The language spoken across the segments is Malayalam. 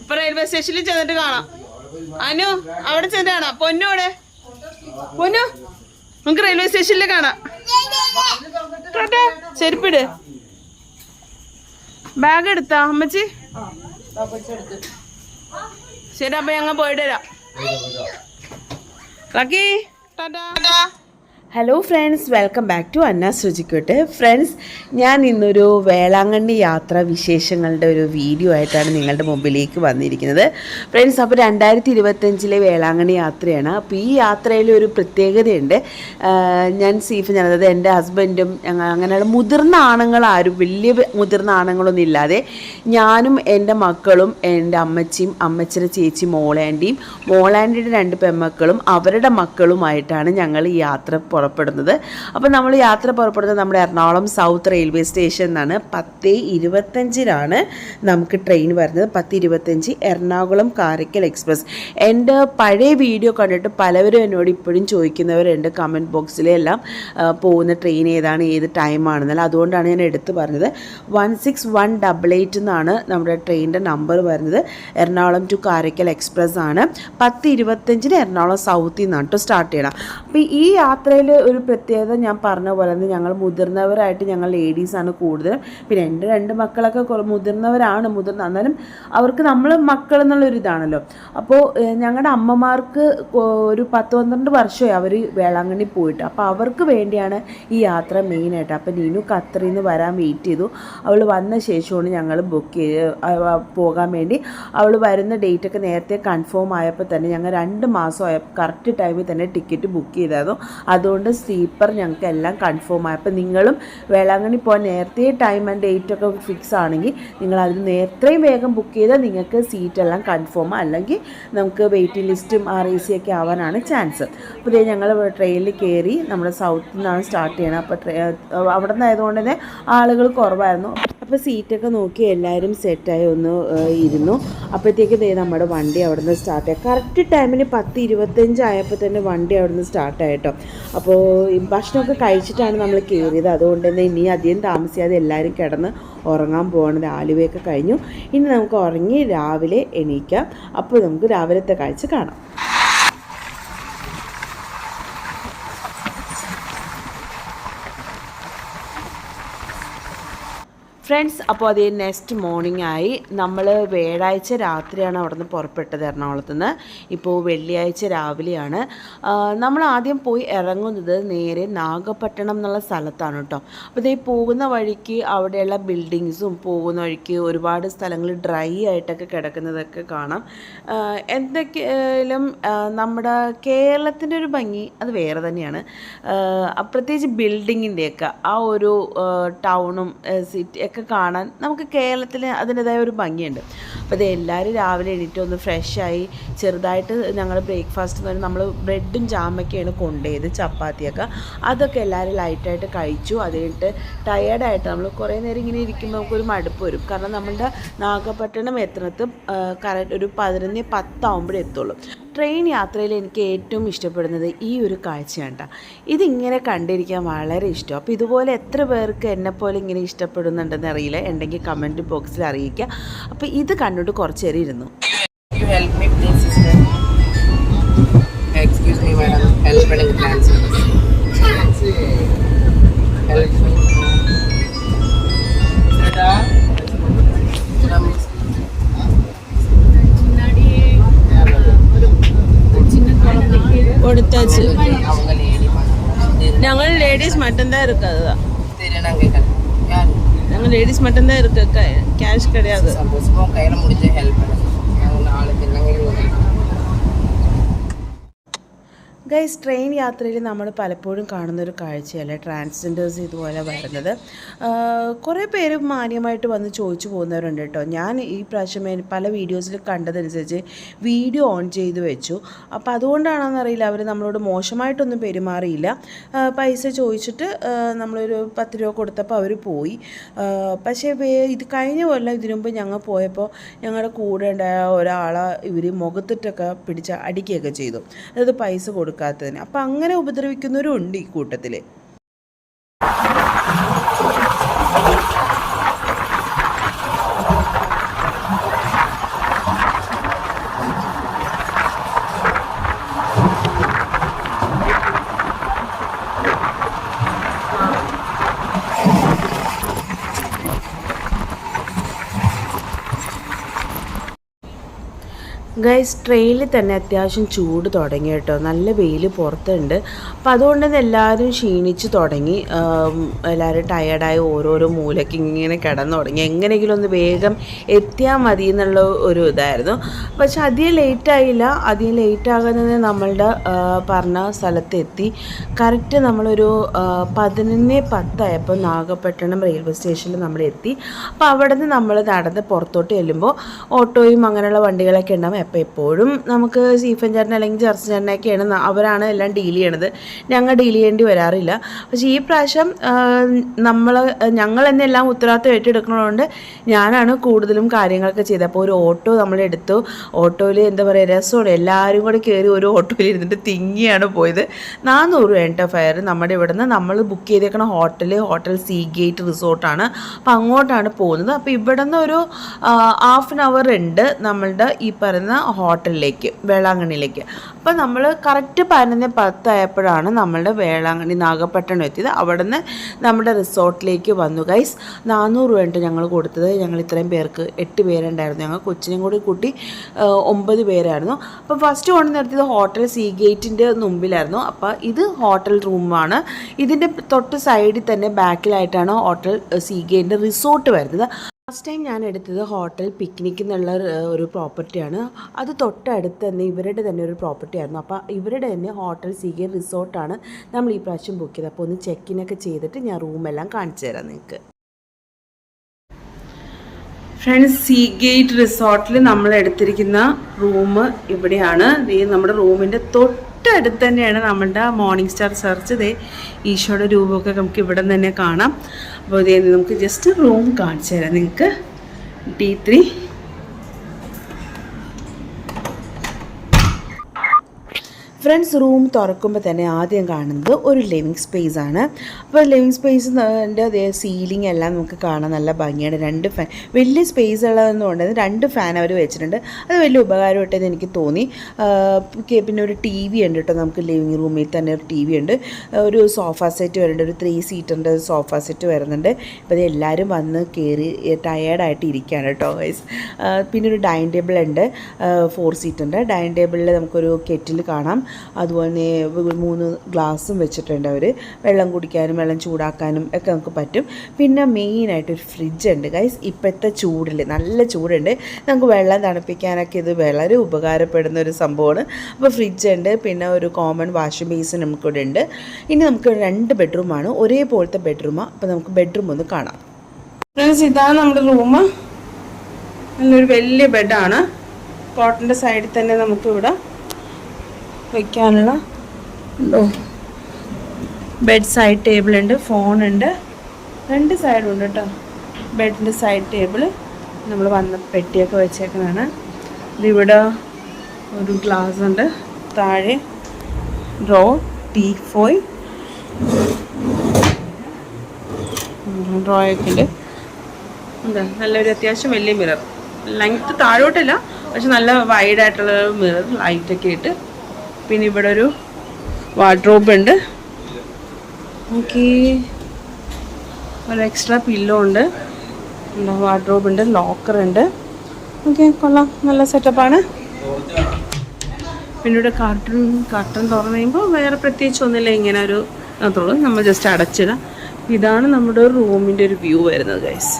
ഇപ്പൊ റെയിൽവേ സ്റ്റേഷനിൽ ചെന്നിട്ട് കാണാം. അനു അവിടെ ചെന്ന് കാണാം. പൊന്നു അവിടെ. പൊന്നു നമുക്ക് റെയിൽവേ സ്റ്റേഷനിൽ കാണാം. ചെരുപ്പിട്. ബാഗ് എടുത്താ അമ്മച്ചി? ശരി അപ്പൊ ഞങ്ങൾ പോയിട്ട് വരാം. Lucky. Tata. Hello friends welcome back to Anna ശ്രുചിക്കോട്ടെ friends ഞാൻ ഇന്നൊരു വേളാങ്കണ്ണി യാത്ര വിശേഷങ്ങളുടെ ഒരു വീഡിയോ ആയിട്ടാണ് നിങ്ങളുടെ മുമ്പിലേക്ക് വന്നിരിക്കുന്നത്. ഫ്രണ്ട്സ് അപ്പോൾ രണ്ടായിരത്തി ഇരുപത്തഞ്ചിലെ വേളാങ്കണ്ണി യാത്രയാണ്. അപ്പോൾ ഈ യാത്രയിൽ ഒരു പ്രത്യേകതയുണ്ട്. ഞാൻ സീഫ് ഞാൻ അതായത് എന്റെ ഹസ്ബൻഡും അങ്ങനെയുള്ള മുതിർന്ന ആണുങ്ങളാരും വലിയ മുതിർന്ന ആണുങ്ങളൊന്നും ഇല്ലാതെ ഞാനും എന്റെ മക്കളും എന്റെ അമ്മച്ചിയും അമ്മച്ചിയുടെ ചേച്ചി മോളാന്റിയും മോളാന്റിയുടെ രണ്ട് പെമ്മക്കളും അവരുടെ മക്കളുമായിട്ടാണ് ഞങ്ങൾ ഈ യാത്ര പുറപ്പെടുന്നത്. അപ്പോൾ നമ്മൾ യാത്ര പുറപ്പെടുന്നത് നമ്മുടെ എറണാകുളം സൗത്ത് റെയിൽവേ സ്റ്റേഷൻ നിന്നാണ് പത്ത് ഇരുപത്തഞ്ചിനാണ് നമുക്ക് ട്രെയിൻ വരുന്നത്. പത്ത് ഇരുപത്തഞ്ച് എറണാകുളം കാരക്കൽ എക്സ്പ്രസ്. എന്റെ പഴയ വീഡിയോ കണ്ടിട്ട് പലവരും എന്നോട് ഇപ്പോഴും ചോദിക്കുന്നവരുണ്ട്. കമന്റ് ബോക്സിലെല്ലാം പോകുന്ന ട്രെയിൻ ഏതാണ് ഏത് ടൈമാണെന്നല്ല അതുകൊണ്ടാണ് ഞാൻ എടുത്തു പറഞ്ഞത്. One six one double eight എന്നാണ് നമ്മുടെ ട്രെയിനിന്റെ നമ്പർ വരുന്നത്. എറണാകുളം ടു കാരക്കൽ എക്സ്പ്രസ് ആണ്. പത്ത് ഇരുപത്തഞ്ചിന് എറണാകുളം സൗത്തിൽ നിന്നാണ് സ്റ്റാർട്ട് ചെയ്യണം. അപ്പോൾ ഈ യാത്രയിൽ ഒരു പ്രത്യേകത ഞാൻ പറഞ്ഞ പോലെ തന്നെ ഞങ്ങൾ മുതിർന്നവരായിട്ട് ഞങ്ങൾ ലേഡീസാണ് കൂടുതലും. പിന്നെ എന്റെ രണ്ട് മക്കളൊക്കെ മുതിർന്നവരാണ് മുതിർന്ന എന്നാലും അവർക്ക് നമ്മൾ മക്കൾ എന്നുള്ളൊരു ഇതാണല്ലോ. അപ്പോൾ ഞങ്ങളുടെ അമ്മമാർക്ക് ഒരു പത്ത് പന്ത്രണ്ട് വർഷമായി അവർ വേളാങ്കണ്ണി പോയിട്ട്. അപ്പോൾ അവർക്ക് വേണ്ടിയാണ് ഈ യാത്ര മെയിനായിട്ട്. അപ്പോൾ നീനു നിന്ന് വരാൻ വെയിറ്റ് ചെയ്തു. അവൾ വന്ന ശേഷമാണ് ഞങ്ങൾ ബുക്ക് ചെയ്ത് പോകാൻ വേണ്ടി. അവൾ വരുന്ന ഡേറ്റൊക്കെ നേരത്തെ കൺഫേം ആയപ്പോൾ തന്നെ ഞങ്ങൾ രണ്ട് മാസമായ കറക്റ്റ് ടൈമിൽ തന്നെ ടിക്കറ്റ് ബുക്ക് ചെയ്തായിരുന്നു. അതുകൊണ്ട് സ്ലീപ്പർ ഞങ്ങൾക്ക് എല്ലാം കൺഫേം ആയി. അപ്പോൾ നിങ്ങളും വേളാങ്കണ്ണി പോകാൻ നേരത്തെ ടൈം ആൻഡ് ഡേറ്റ് ഒക്കെ ഫിക്സ് ആണെങ്കിൽ നിങ്ങൾ അതിന് നേരത്തെയും വേഗം ബുക്ക് ചെയ്താൽ നിങ്ങൾക്ക് സീറ്റ് എല്ലാം കൺഫേം അല്ലെങ്കിൽ നമുക്ക് വെയിറ്റിംഗ് ലിസ്റ്റും ആർ എ സി ഒക്കെ ആവാനാണ് ചാൻസ് അപ്പോൾ ഇതേ ഞങ്ങൾ ട്രെയിനിൽ കയറി നമ്മുടെ സൗത്തിൽ നിന്നാണ് സ്റ്റാർട്ട് ചെയ്യണം അപ്പോൾ അവിടെ നിന്നായതുകൊണ്ട് തന്നെ ആളുകൾ കുറവായിരുന്നു. അപ്പോൾ സീറ്റൊക്കെ നോക്കി എല്ലാവരും സെറ്റായി ഒന്ന് ഇരുന്നു. അപ്പോഴത്തേക്ക് ദേ നമ്മുടെ വണ്ടി അവിടെ നിന്ന് സ്റ്റാർട്ട് ആയി. കറക്റ്റ് ടൈമിന് പത്ത് ഇരുപത്തഞ്ച് ആയപ്പോൾ തന്നെ വണ്ടി അവിടെ നിന്ന് സ്റ്റാർട്ട് ആയിട്ടോ അപ്പോൾ ഭക്ഷണമൊക്കെ കഴിച്ചിട്ടാണ് നമ്മൾ കയറിയത് അതുകൊണ്ട് തന്നെ ഇനി അധികം താമസിയാതെ എല്ലാവരും കിടന്ന് ഉറങ്ങാൻ പോകണത് ആലുവയൊക്കെ കഴിഞ്ഞു. ഇനി നമുക്ക് ഉറങ്ങി രാവിലെ എണീക്കാം. അപ്പോൾ നമുക്ക് രാവിലത്തെ കാഴ്ച കാണാം. ഫ്രണ്ട്സ് അപ്പോൾ അത് നെക്സ്റ്റ് മോർണിംഗ് ആയി. നമ്മൾ വ്യാഴാഴ്ച രാത്രിയാണ് അവിടെ നിന്ന് പുറപ്പെട്ടത് എറണാകുളത്ത് നിന്ന്. ഇപ്പോൾ വെള്ളിയാഴ്ച രാവിലെയാണ്. നമ്മൾ ആദ്യം പോയി ഇറങ്ങുന്നത് നേരെ നാഗപട്ടണം എന്നുള്ള സ്ഥലത്താണ് കേട്ടോ. അപ്പോൾ ഇതേ പോകുന്ന വഴിക്ക് അവിടെയുള്ള ബിൽഡിങ്സും പോകുന്ന വഴിക്ക് ഒരുപാട് സ്ഥലങ്ങൾ ഡ്രൈ ആയിട്ടൊക്കെ കിടക്കുന്നതൊക്കെ കാണാം. എന്തൊക്കെയാലും നമ്മുടെ കേരളത്തിന്റെ ഒരു ഭംഗി അത് വേറെ തന്നെയാണ്. പ്രത്യേകിച്ച് ബിൽഡിങ്ങിന്റെയൊക്കെ ആ ഒരു ടൗണും സിറ്റി ഒക്കെ കാണാൻ നമുക്ക് കേരളത്തിൽ അതിന്റെതായ ഒരു ഭംഗിയുണ്ട്. അപ്പോൾ ഇത് എല്ലാവരും രാവിലെ എണീറ്റ് ഒന്ന് ഫ്രഷായി ചെറുതായിട്ട് ഞങ്ങൾ ബ്രേക്ക്ഫാസ്റ്റ് എന്ന് പറഞ്ഞാൽ നമ്മൾ ബ്രെഡും ജാമൊക്കെയാണ് കൊണ്ടുപോയത് ചപ്പാത്തിയൊക്കെ. അതൊക്കെ എല്ലാവരും ലൈറ്റായിട്ട് കഴിച്ചു. അത് കഴിഞ്ഞിട്ട് ടയേർഡായിട്ട് നമ്മൾ കുറേ നേരം ഇങ്ങനെ ഇരിക്കുമ്പോൾ നമുക്കൊരു മടുപ്പ് വരും. കാരണം നമ്മുടെ നാഗപട്ടണം എത്തുന്നത് കറക്റ്റ് ഒരു പതിനൊന്ന് പത്താവുമ്പോഴേ എത്തുള്ളൂ. ട്രെയിൻ യാത്രയിൽ എനിക്ക് ഏറ്റവും ഇഷ്ടപ്പെടുന്നത് ഈ ഒരു കാഴ്ചയാണ് കേട്ടോ ഇതിങ്ങനെ കണ്ടിരിക്കാൻ വളരെ ഇഷ്ടം. അപ്പോൾ ഇതുപോലെ എത്ര പേർക്ക് എന്നെപ്പോലെ ഇങ്ങനെ ഇഷ്ടപ്പെടുന്നുണ്ടെന്ന് അറിയില്ല. ഉണ്ടെങ്കിൽ കമന്റ് ബോക്സിൽ അറിയിക്കുക അപ്പോൾ ഇത് കണ്ടിട്ട് കുറച്ച് നേരം ഇരുന്നു. You help me please sister? கொடுத்தாச்சு நாங்கள் லேடிஸ் மட்டும்தான் இருக்கு அதுதான் நாங்கள் லேடிஸ் மட்டும்தான் இருக்கு கேஷ் கிடையாது கையில் முடிஞ்ச ஹெல்ப் நாலு ഗൈസ് ട്രെയിൻ യാത്രയിൽ നമ്മൾ പലപ്പോഴും കാണുന്നൊരു കാഴ്ചയല്ലേ? ട്രാൻസ്ജെൻഡേഴ്സ് ഇതുപോലെ വരുന്നത്. കുറേ പേര് മാന്യമായിട്ട് വന്ന് ചോദിച്ചു പോകുന്നവരുണ്ട് കേട്ടോ. ഞാൻ ഈ പ്രാവശ്യം പല വീഡിയോസിൽ കണ്ടതനുസരിച്ച് വീഡിയോ ഓൺ ചെയ്ത് വെച്ചു. അപ്പോൾ അതുകൊണ്ടാണെന്നറിയില്ല അവർ നമ്മളോട് മോശമായിട്ടൊന്നും പെരുമാറിയില്ല. പൈസ ചോദിച്ചിട്ട് നമ്മളൊരു പത്ത് രൂപ കൊടുത്തപ്പോൾ അവർ പോയി. പക്ഷേ ഇത് കഴിഞ്ഞ കൊല്ലം ഇതിനു മുമ്പ് ഞങ്ങൾ പോയപ്പോൾ ഞങ്ങളുടെ കൂടെ ഉണ്ടായ ഒരാളെ ഇവർ മുഖത്തിട്ടൊക്കെ പിടിച്ച് അടിക്കുകയൊക്കെ ചെയ്തു. അതായത് പൈസ കൊടുക്കാത്തതിന്. അപ്പം അങ്ങനെ ഉപദ്രവിക്കുന്നവരും ഉണ്ട് ഈ കൂട്ടത്തിൽ ഗൈസ് ട്രെയിനിൽ തന്നെ അത്യാവശ്യം ചൂട് തുടങ്ങി കേട്ടോ. നല്ല വെയിൽ പുറത്തുണ്ട്. അപ്പം അതുകൊണ്ട് തന്നെ എല്ലാവരും ക്ഷീണിച്ച് തുടങ്ങി. എല്ലാവരും ടയേർഡായി ഓരോരോ മൂലയ്ക്ക് ഇങ്ങനെ കിടന്നു തുടങ്ങി. എങ്ങനെയെങ്കിലും ഒന്ന് വേഗം എത്തിയാൽ മതി എന്നുള്ള ഒരു ഇതായിരുന്നു. പക്ഷെ അധികം ലേറ്റായില്ല അധികം ലേറ്റ് ആകുന്നത് നമ്മളുടെ പറഞ്ഞ സ്ഥലത്ത് എത്തി. കറക്റ്റ് നമ്മളൊരു പതിനൊന്ന് പത്തായപ്പോൾ നാഗപട്ടണം റെയിൽവേ സ്റ്റേഷനിൽ നമ്മൾ എത്തി. അപ്പോൾ അവിടെ നിന്ന് നമ്മൾ നടന്ന് പുറത്തോട്ട് ചെല്ലുമ്പോൾ ഓട്ടോയും അങ്ങനെയുള്ള വണ്ടികളൊക്കെ ഉണ്ടാകും അപ്പോൾ എപ്പോഴും നമുക്ക് സീഫൻ ചേട്ടൻ അല്ലെങ്കിൽ ചർച്ച ചേട്ടനൊക്കെയാണ് അവരാണ് എല്ലാം ഡീൽ ചെയ്യണത്. ഞങ്ങൾ ഡീൽ ചെയ്യേണ്ടി വരാറില്ല. പക്ഷേ ഈ പ്രാവശ്യം നമ്മൾ ഞങ്ങൾ തന്നെ എല്ലാം ഉത്തരവാദിത്വം ഏറ്റെടുക്കുന്നതുകൊണ്ട് ഞാനാണ് കൂടുതലും കാര്യങ്ങളൊക്കെ ചെയ്തത്. അപ്പോൾ ഒരു ഓട്ടോ നമ്മൾ എടുത്തു. ഓട്ടോയിൽ എന്താ പറയുക രസമാണ്. എല്ലാവരും കൂടെ കയറി ഒരു ഓട്ടോയിൽ ഇരുന്നിട്ട് തിങ്ങിയാണ് പോയത്. നാനൂറ് രൂപ കേട്ടോ ഫെയർ നമ്മുടെ ഇവിടുന്ന്. നമ്മൾ ബുക്ക് ചെയ്തേക്കണ ഹോട്ടൽ ഹോട്ടൽ സീ ഗേറ്റ് റിസോർട്ടാണ് അപ്പോൾ അങ്ങോട്ടാണ് പോകുന്നത്. അപ്പോൾ ഇവിടെ നിന്ന് ഒരു ഹാഫ് ആൻ അവർ ഉണ്ട് നമ്മളുടെ ഈ പറയുന്ന ഹോട്ടലിലേക്ക് വേളാങ്കണ്ണിയിലേക്ക്. അപ്പോൾ നമ്മൾ കറക്റ്റ് പതിനൊന്ന് പത്തായപ്പോഴാണ് നമ്മളുടെ വേളാങ്കണ്ണി നാഗപട്ടണം എത്തിയത്. അവിടെ നിന്ന് നമ്മുടെ റിസോർട്ടിലേക്ക് വന്നു. ഗൈസ് നാനൂറ് രൂപയുണ്ട് ഞങ്ങൾ കൊടുത്തത്. ഞങ്ങൾ ഇത്രയും പേർക്ക് എട്ട് പേരുണ്ടായിരുന്നു. ഞങ്ങൾ കൊച്ചിനെയും കൂടി കൂട്ടി ഒമ്പത് പേരായിരുന്നു. അപ്പോൾ ഫസ്റ്റ് കൊണ്ട് നിർത്തിയത് ഹോട്ടൽ സീ ഗേറ്റിന്റെ മുമ്പിലായിരുന്നു. അപ്പോൾ ഇത് ഹോട്ടൽ റൂമാണ് ഇതിന്റെ തൊട്ട് സൈഡിൽ തന്നെ ബാക്കിലായിട്ടാണ് ഹോട്ടൽ സീ ഗേറ്റിന്റെ റിസോർട്ട് വരുന്നത്. ലാസ്റ്റ് ടൈം ഞാൻ എടുത്തത് ഹോട്ടൽ പിക്നിക് എന്നുള്ള ഒരു- പ്രോപ്പർട്ടിയാണ് അത് തൊട്ടടുത്ത് തന്നെ ഇവരുടെ തന്നെ ഒരു പ്രോപ്പർട്ടി ആയിരുന്നു. അപ്പോൾ ഇവരുടെ തന്നെ ഹോട്ടൽ സീ ഗേറ്റ് റിസോർട്ടാണ് നമ്മൾ ഈ പ്രാവശ്യം ബുക്ക് ചെയ്തത്. അപ്പോൾ ഒന്ന് ചെക്കിനൊക്കെ ചെയ്തിട്ട് ഞാൻ റൂമെല്ലാം കാണിച്ചു തരാം നിങ്ങൾക്ക് ഫ്രണ്ട്സ് സീ ഗേറ്റ് റിസോർട്ടിൽ നമ്മൾ എടുത്തിരിക്കുന്ന റൂം ഇവിടെയാണ്. നമ്മുടെ റൂമിന്റെ തൊട്ടടുത്ത് തന്നെയാണ് നമ്മളുടെ മോർണിംഗ് സ്റ്റാർ സെർച്ച് ദേ ഈശോയുടെ രൂപമൊക്കെ നമുക്ക് ഇവിടെ തന്നെ കാണാം. അപ്പോൾ ഇതേ നമുക്ക് ജസ്റ്റ് റൂം കാണിച്ചു തരാം. നിങ്ങൾക്ക് ഡി ത്രീ ഫ്രണ്ട്സ് റൂം തുറക്കുമ്പോൾ തന്നെ ആദ്യം കാണുന്നത് ഒരു ലിവിങ് സ്പേസ് ആണ്. അപ്പോൾ ലിവിങ് സ്പേസിന്റെ അതേ സീലിംഗ് എല്ലാം നമുക്ക് കാണാൻ നല്ല ഭംഗിയാണ്. രണ്ട് ഫാൻ വലിയ സ്പേസ് ഉള്ളതെന്നുകൊണ്ട് രണ്ട് ഫാൻ അവർ വെച്ചിട്ടുണ്ട്. അത് വലിയ ഉപകാരമായിട്ടെന്ന് എനിക്ക് തോന്നി. പിന്നെ ഒരു ടി വി ഉണ്ട് കേട്ടോ നമുക്ക് ലിവിങ് റൂമിൽ തന്നെ ഒരു ടി വി ഉണ്ട്. ഒരു സോഫ സെറ്റ് വരുന്നുണ്ട് ഒരു ത്രീ സീറ്ററിന്റെ സോഫ സെറ്റ് വരുന്നുണ്ട്. ഇപ്പോൾ ഇത് എല്ലാവരും വന്ന് കയറി ടയേർഡായിട്ട് ഇരിക്കുകയാണ് കേട്ടോ ഗൈസ് പിന്നെ ഒരു ഡൈനിങ് ടേബിൾ ഉണ്ട് ഫോർ സീറ്റുണ്ട് ഡൈനിങ് ടേബിളിൽ നമുക്കൊരു കെറ്റിൽ കാണാം. അതുപോലെ മൂന്ന് ഗ്ലാസ്സും വെച്ചിട്ടുണ്ട് അവർ വെള്ളം കുടിക്കാനും വെള്ളം ചൂടാക്കാനും ഒക്കെ നമുക്ക് പറ്റും. പിന്നെ മെയിനായിട്ട് ഒരു ഫ്രിഡ്ജ് ഉണ്ട്. ഗൈസ് ഇപ്പോഴത്തെ ചൂടിൽ നല്ല ചൂടുണ്ട്. നമുക്ക് വെള്ളം തണുപ്പിക്കാനൊക്കെ ഇത് വളരെ ഉപകാരപ്പെടുന്ന ഒരു സംഭവമാണ്. അപ്പോൾ ഫ്രിഡ്ജ് ഉണ്ട് പിന്നെ ഒരു കോമൺ വാഷിംഗ് ബേസിൻ നമുക്കിവിടെ ഉണ്ട്. ഇനി നമുക്ക് രണ്ട് ബെഡ്റൂമാണ് ഒരേപോലത്തെ ബെഡ്റൂമാണ് അപ്പോൾ നമുക്ക് ബെഡ്റൂം ഒന്ന് കാണാം. ഫ്രണ്ട്സ് ഇതാണ് നമ്മുടെ റൂം നല്ലൊരു വലിയ ബെഡാണ് കോട്ടന്റെ സൈഡിൽ തന്നെ നമുക്കിവിടെ വയ്ക്കാനുള്ള ഉണ്ടോ? ബെഡ് സൈഡ് ടേബിൾ ഉണ്ട് ഫോൺ ഉണ്ട്. രണ്ട് സൈഡും ഉണ്ട് കേട്ടോ ബെഡിന്റെ സൈഡ് ടേബിൾ നമ്മൾ വന്ന പെട്ടിയൊക്കെ വെച്ചേക്കുന്നതാണ്. ഇതിവിടെ ഒരു ഗ്ലാസ് ഉണ്ട്. താഴെ ഡ്രോ ടീ ഫോയ് ഡ്രോയൊക്കെ ഉണ്ട്. എന്താ നല്ലൊരു അത്യാവശ്യം വലിയ മിറർ ലെങ്ത്ത് താഴോട്ടല്ല പക്ഷെ നല്ല വൈഡായിട്ടുള്ള മിറർ ലൈറ്റൊക്കെ ഇട്ട് പിന്നെ ഇവിടെ ഒരു വാർഡ്രോബ് ഉണ്ട്. ഒരു എക്സ്ട്രാ പില്ലോ ഉണ്ട്. വാർഡ്രോബ് ഉണ്ട് ലോക്കർ ഉണ്ട്. ഓക്കെ കൊള്ളാം. നല്ല സെറ്റപ്പാണ് പിന്നെ ഇവിടെ കാർട്ടൺ കാർട്ടൺ തുറന്നു കഴിയുമ്പോൾ വേറെ പ്രത്യേകിച്ച് ഒന്നുമില്ല ഇങ്ങനെ ഒരു അതുള്ളൂ നമ്മൾ ജസ്റ്റ് അടച്ചിടാം ഇതാണ് നമ്മുടെ റൂമിന്റെ ഒരു വ്യൂ വരുന്നത് ഗൈസ്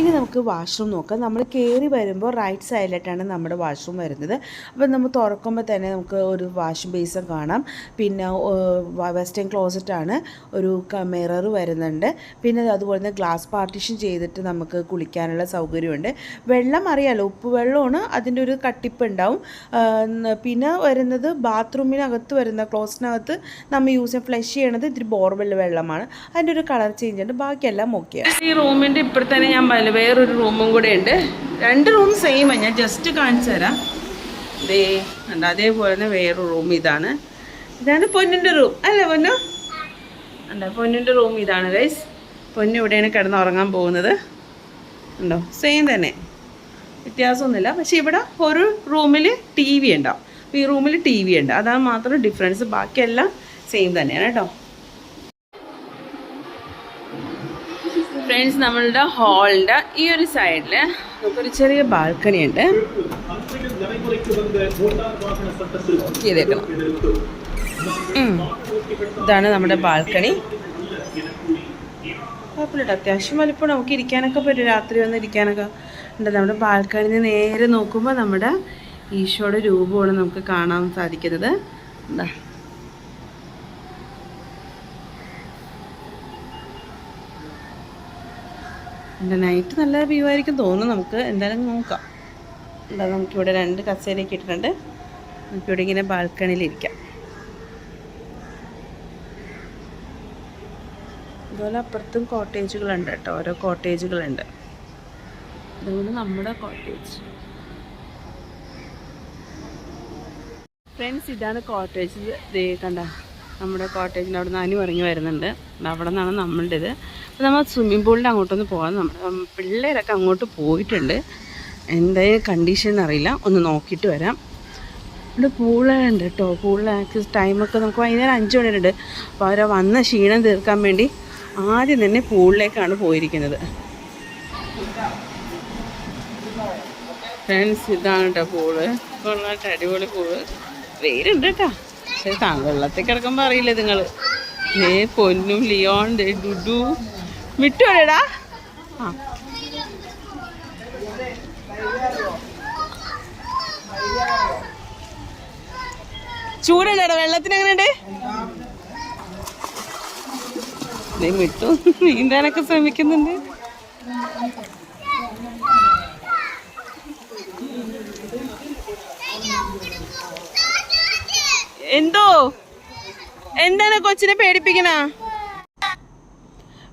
ഇനി നമുക്ക് വാഷ്റൂം നോക്കാം. നമ്മൾ കയറി വരുമ്പോൾ റൈറ്റ് സൈഡിലായിട്ടാണ് നമ്മുടെ വാഷ്റൂം വരുന്നത്. അപ്പോൾ നമ്മൾ തുറക്കുമ്പോൾ തന്നെ നമുക്ക് ഒരു വാഷ് ബേസും കാണാം. പിന്നെ വെസ്റ്റേൺ ക്ലോസറ്റാണ് ഒരു മിറർ വരുന്നുണ്ട്. പിന്നെ അതുപോലെ തന്നെ ഗ്ലാസ് പാർട്ടീഷൻ ചെയ്തിട്ട് നമുക്ക് കുളിക്കാനുള്ള സൗകര്യമുണ്ട്. വെള്ളം അറിയാലോ ഉപ്പ് വെള്ളമാണ് അതിന്റെ ഒരു കട്ടിപ്പ് ഉണ്ടാവും പിന്നെ വരുന്നത് ബാത്റൂമിനകത്ത് വരുന്ന ക്ലോസിനകത്ത് നമ്മൾ യൂസ് ചെയ്യാൻ ഫ്ലഷ് ചെയ്യണത് ഇത്തിരി ബോർവെൽ വെള്ളമാണ്. അതിന്റെ ഒരു കളർ ചേഞ്ച് ഉണ്ട്. ബാക്കിയെല്ലാം ഓക്കെയാണ് ഈ റൂമിന്റെ ഇപ്പോഴത്തന്നെ ഞാൻ പറഞ്ഞില്ല വേറൊരു റൂമും കൂടെ ഉണ്ട്. രണ്ട് റൂം സെയിമാണ് ഞാൻ ജസ്റ്റ് കാണിച്ചു തരാം. ദേ ഉണ്ട് അതേപോലെ തന്നെ വേറൊരു റൂം ഇതാണ്. ഇതാണ് പൊന്നിന്റെ റൂം അല്ലേ പൊന്നു? ഉണ്ട് പൊന്നിന്റെ റൂം ഇതാണ് ഗൈസ് പൊന്നു ഇവിടെയാണ് കിടന്ന് ഉറങ്ങാൻ പോകുന്നത്. ഉണ്ടോ സെയിം തന്നെ. വ്യത്യാസമൊന്നുമില്ല. പക്ഷെ ഇവിടെ ഒരു റൂമിൽ ടി വി ഉണ്ടാവും. ഈ റൂമിൽ ടി വി ഉണ്ട്. അതാണ് മാത്രം ഡിഫറൻസ് ബാക്കിയെല്ലാം സെയിം തന്നെയാണ് കേട്ടോ. ഫ്രണ്ട്സ് നമ്മളുടെ ഹാളിന്റെ ഈ ഒരു സൈഡിൽ നമുക്കൊരു ചെറിയ ബാൽക്കണി ഉണ്ട്. ഇതാണ് നമ്മുടെ ബാൽക്കണി കുഴപ്പമില്ല അത്യാവശ്യം വലിപ്പം നമുക്ക് ഇരിക്കാനൊക്കെ പറ്റും. രാത്രി വന്ന് ഇരിക്കാനൊക്കെ. ഉണ്ട് നമ്മുടെ ബാൽക്കണിന്ന് നേരെ നോക്കുമ്പോൾ നമ്മുടെ ഈശോയുടെ രൂപമാണ് നമുക്ക് കാണാൻ സാധിക്കുന്നത്. എന്താ എന്റെ നൈറ്റ് നല്ല വ്യൂ ആയിരിക്കും തോന്നുന്നു നമുക്ക്. എന്തായാലും നോക്കാം. എന്താ നമുക്കിവിടെ രണ്ട് കസേരയൊക്കെ ഇട്ടിട്ടുണ്ട്. നമുക്കിവിടെ ഇങ്ങനെ ബാൽക്കണിയിലിരിക്കാം അതുപോലെ അപ്പുറത്തും കോട്ടേജുകളുണ്ട് കേട്ടോ. ഓരോ കോട്ടേജുകളുണ്ട് അതുകൊണ്ട് നമ്മുടെ കോട്ടേജ് ഫ്രണ്ട്സ് ഇതാണ് കോട്ടേജ് കണ്ട നമ്മുടെ കോട്ടേജിന്റെ അവിടെ നിന്ന് അനു ഇറങ്ങി വരുന്നുണ്ട്. അവിടെ നിന്നാണ് നമ്മളുടേത്. അപ്പോൾ നമ്മൾ സ്വിമ്മിംഗ് പൂളിന്റെ അങ്ങോട്ടൊന്ന് പോകാം. നമ്മുടെ ഉം, പിള്ളേരൊക്കെ അങ്ങോട്ട് പോയിട്ടുണ്ട്. എന്താ കണ്ടീഷൻ അറിയില്ല. ഒന്ന് നോക്കിയിട്ട് വരാം. ഇവിടെ പൂളുണ്ട് കേട്ടോ പൂളിൽ ആക്സസ് ടൈമൊക്കെ നമുക്ക് വൈകുന്നേരം അഞ്ച് മണി വരെ ഉണ്ട് അപ്പോൾ അവരെ വന്ന ക്ഷീണം തീർക്കാൻ വേണ്ടി ആദ്യം തന്നെ പൂളിലേക്കാണ് പോയിരിക്കുന്നത്. ഫ്രണ്ട്സ് ഇതാണ് കേട്ടോ പൂൾ കൊള്ളാട്ടെ അടിപൊളി പൂൾ വെയിലുണ്ട് കേട്ടോ പക്ഷേ വെള്ളത്തിൽ കിടക്കുമ്പോൾ അറിയില്ല നിങ്ങൾ ഏ പൊന്നും ലിയോൺ ഡുഡു. മിട്ടു എവിടെടാ ആ വെള്ളത്തിന് എങ്ങനെയുണ്ട്? നീ മിട്ടു നീന്താനൊക്കെ ശ്രമിക്കുന്നുണ്ട്. എന്തോ? എന്താണ് കൊച്ചിനെ പേടിപ്പിക്കണ?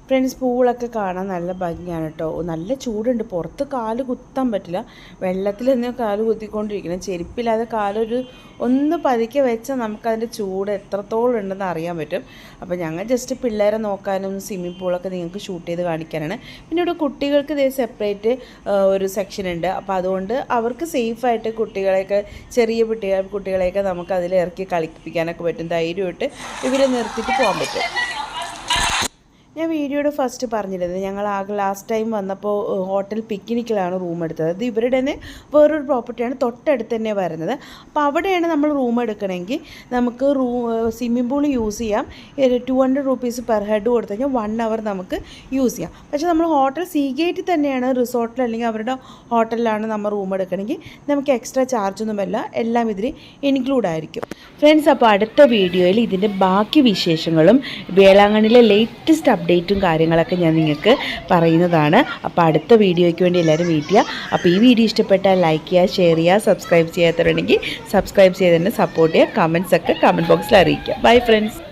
ഫ്രണ്ട്സ് പൂളൊക്കെ കാണാൻ നല്ല ഭംഗിയാണ് കേട്ടോ. നല്ല ചൂടുണ്ട്. പുറത്ത് കാൽ കുത്താൻ പറ്റില്ല. വെള്ളത്തിൽ തന്നെ കാൽ കുത്തിക്കൊണ്ടിരിക്കണം. ചെരുപ്പില്ലാതെ കാലൊരു ഒന്ന് പതുക്കെ വെച്ചാൽ നമുക്കതിന്റെ ചൂട് എത്രത്തോളം ഉണ്ടെന്ന് അറിയാൻ പറ്റും. അപ്പോൾ ഞങ്ങൾ ജസ്റ്റ് പിള്ളേരെ നോക്കാനും സ്വിമ്മിംഗ് പൂളൊക്കെ നിങ്ങൾക്ക് ഷൂട്ട് ചെയ്ത് കാണിക്കാനാണ്. പിന്നെ ഇവിടെ കുട്ടികൾക്ക് ഇതേ സെപ്പറേറ്റ് ഒരു സെക്ഷൻ ഉണ്ട്. അപ്പോൾ അതുകൊണ്ട് അവർക്ക് സേഫായിട്ട് കുട്ടികളെയൊക്കെ ചെറിയ കുട്ടികൾ കുട്ടികളെയൊക്കെ നമുക്ക് അതിൽ ഇറക്കി കളിപ്പിക്കാനൊക്കെ പറ്റും. ധൈര്യമായിട്ട് ഇവരെ നിർത്തിയിട്ട് പോകാൻ പറ്റും. ഞാൻ വീഡിയോയുടെ ഫസ്റ്റ് പറഞ്ഞിരുന്നത് ഞങ്ങൾ ആകെ ലാസ്റ്റ് ടൈം വന്നപ്പോൾ ഹോട്ടൽ പിക്നിക്കിലാണ് റൂം എടുത്തത്. അത് ഇവരുടെ തന്നെ വേറൊരു പ്രോപ്പർട്ടിയാണ് തൊട്ടടുത്ത് തന്നെ വരുന്നത്. അപ്പോൾ അവിടെയാണ് നമ്മൾ റൂം എടുക്കണമെങ്കിൽ നമുക്ക് റൂം സ്വിമ്മിംഗ് പൂൾ യൂസ് ചെയ്യാം. Two hundred rupees per head കൊടുത്തു കഴിഞ്ഞാൽ വൺ അവർ നമുക്ക് യൂസ് ചെയ്യാം. പക്ഷേ നമ്മൾ ഹോട്ടൽ സീ ഗേറ്റിൽ തന്നെയാണ് റിസോർട്ടിൽ അല്ലെങ്കിൽ അവരുടെ ഹോട്ടലിലാണ് നമ്മൾ റൂം എടുക്കണമെങ്കിൽ നമുക്ക് എക്സ്ട്രാ ചാർജൊന്നുമല്ല എല്ലാം ഇതിൽ ഇൻക്ലൂഡ് ആയിരിക്കും. ഫ്രണ്ട്സ് അപ്പോൾ അടുത്ത വീഡിയോയിൽ ഇതിന്റെ ബാക്കി വിശേഷങ്ങളും വേളാങ്കണ്ണിലെ ലേറ്റസ്റ്റ് അപ്ഡേറ്റും കാര്യങ്ങളൊക്കെ ഞാൻ നിങ്ങൾക്ക് പറയുന്നതാണ്. അപ്പോൾ അടുത്ത വീഡിയോയ്ക്ക് വേണ്ടി എല്ലാവരും വെയിറ്റ് ചെയ്യുക. അപ്പോൾ ഈ വീഡിയോ ഇഷ്ടപ്പെട്ടാൽ ലൈക്ക് ചെയ്യുക ഷെയർ ചെയ്യുക സബ്സ്ക്രൈബ് ചെയ്യാത്തവരുണ്ടെങ്കിൽ സബ്സ്ക്രൈബ് ചെയ്ത് തന്നെ സപ്പോർട്ട് ചെയ്യുക കമൻസ് ഒക്കെ കമന്റ് ബോക്സിൽ അറിയിക്കുക. Bye friends